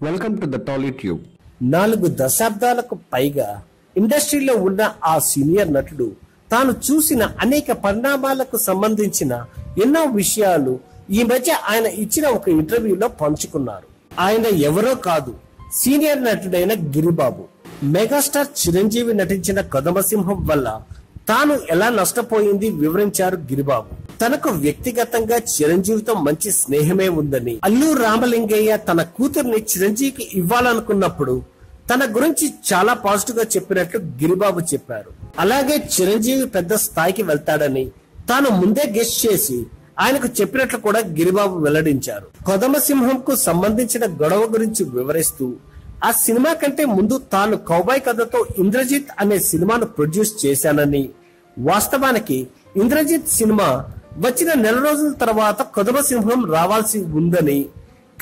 Welcome to the Tolly Tube నాలుగు దశాబ్దాలకు పైగా ఇండస్ట్రీలో ఉన్న ఆ సీనియర్ నటుడు తాను చూసిన అనేక పరిణామాలకు సంబంధించిన ఎన్నో విషయాలు ఈ మధ్య ఆయన ఇచ్చిన ఒక ఇంటర్వ్యూలో పంచుకున్నారు. ఆయన ఎవరో కాదు సీనియర్ నటుడైన గిరిబాబు. మెగాస్టార్ చిరంజీవి నటించిన కదమసింహం వల్ల తాను ఎలా నష్టపోయింది వివరించారు గిరిబాబు. తనకు వ్యక్తిగతంగా చిరంజీవితో మంచి స్నేహమే ఉందని. అల్లు రామలింగయ్య తన కూతుర్ని చిరంజీవికి ఇవ్వాలనుకున్నప్పుడు తన గురించి చాలా పాజిటివ్గా చెప్పినట్లు గిరిబాబు చెప్పారు. అలాగే చిరంజీవి పెద్ద స్థాయికి వెళ్తాడని తాను ముందే గెస్ట్ చేసి ఆయనకు చెప్పినట్లు కూడా గిరిబాబు వెల్లడించారు. కొదమసింహంకు సంబంధించిన గొడవ గురించి వివరిస్తూ ఆ సినిమా కంటే ముందు తాను కౌబాయ్ కథతో ఇంద్రజిత్ అనే సినిమాను ప్రొడ్యూస్ చేశానని వాస్తవానికి ఇంద్రజిత్ సినిమా వచ్చిన నెల రోజుల తర్వాత కొదమసింహం రావాల్సి ఉందని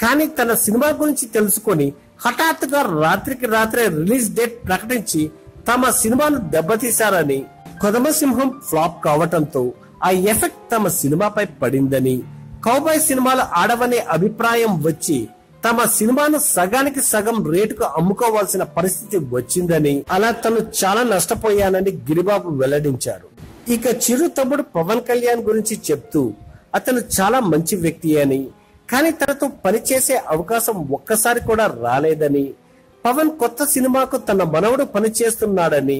కానీ తన సినిమా గురించి తెలుసుకొని హఠాత్తుగా రాత్రికి రాత్రే రిలీజ్ డేట్ ప్రకటించి తమ సినిమాను దెబ్బతీశారని కొదమసింహం ఫ్లాప్ కావటంతో ఆ ఎఫెక్ట్ తమ సినిమాపై పడిందని కౌబాయ్ సినిమాలు ఆడవనే అభిప్రాయం వచ్చి తమ సినిమాను సగానికి సగం రేటుకు అమ్ముకోవాల్సిన పరిస్థితి వచ్చిందని అలా తను చాలా నష్టపోయానని గిరిబాబు వెల్లడించారు. ఇక చిరు తమ్ముడు పవన్ కళ్యాణ్ గురించి చెప్తూ అతను చాలా మంచి వ్యక్తి అని కానీ తనతో పనిచేసే అవకాశం ఒక్కసారి కూడా రాలేదని పవన్ కొత్త సినిమాకు తన మనవడు పనిచేస్తున్నాడని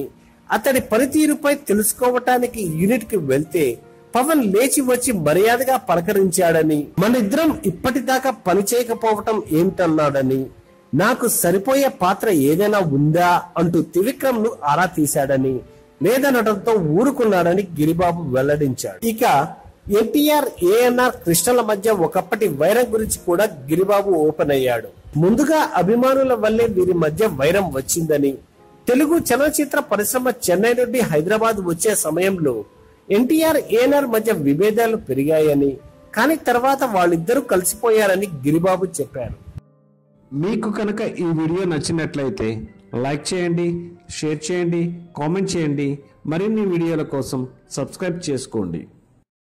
అతడి పనితీరుపై తెలుసుకోవటానికి యూనిట్కి వెళ్తే పవన్ లేచి వచ్చి మర్యాదగా పలకరించాడని మనిద్దరం ఇప్పటిదాకా పని చేయకపోవటం ఏమిటన్నాడని నాకు సరిపోయే పాత్ర ఏదైనా ఉందా అంటూ త్రివిక్రమ్ను ఆరా తీశాడని లేదనడంతో ఊరుకున్నాడని గిరిబాబు వెల్లడించాడు. ఇక ఎన్టీఆర్ ఏఎన్ఆర్ కృష్ణల మధ్య ఒకప్పటి వైరం గురించి కూడా గిరిబాబు ఓపెన్ అయ్యాడు. ముందుగా అభిమానుల వల్లే వీరి మధ్య వైరం వచ్చిందని తెలుగు చలనచిత్ర పరిశ్రమ చెన్నై నుండి హైదరాబాద్ వచ్చే సమయంలో ఎన్టీఆర్ ఏఎన్ఆర్ మధ్య విభేదాలు పెరిగాయని కానీ తర్వాత వాళ్ళిద్దరూ కలిసిపోయారని గిరిబాబు చెప్పారు. మీకు కనుక ఈ వీడియో నచ్చినట్లయితే లైక్ చేయండి షేర్ చేయండి కామెంట్ చేయండి. మరిన్ని వీడియోల కోసం సబ్స్క్రైబ్ చేసుకోండి.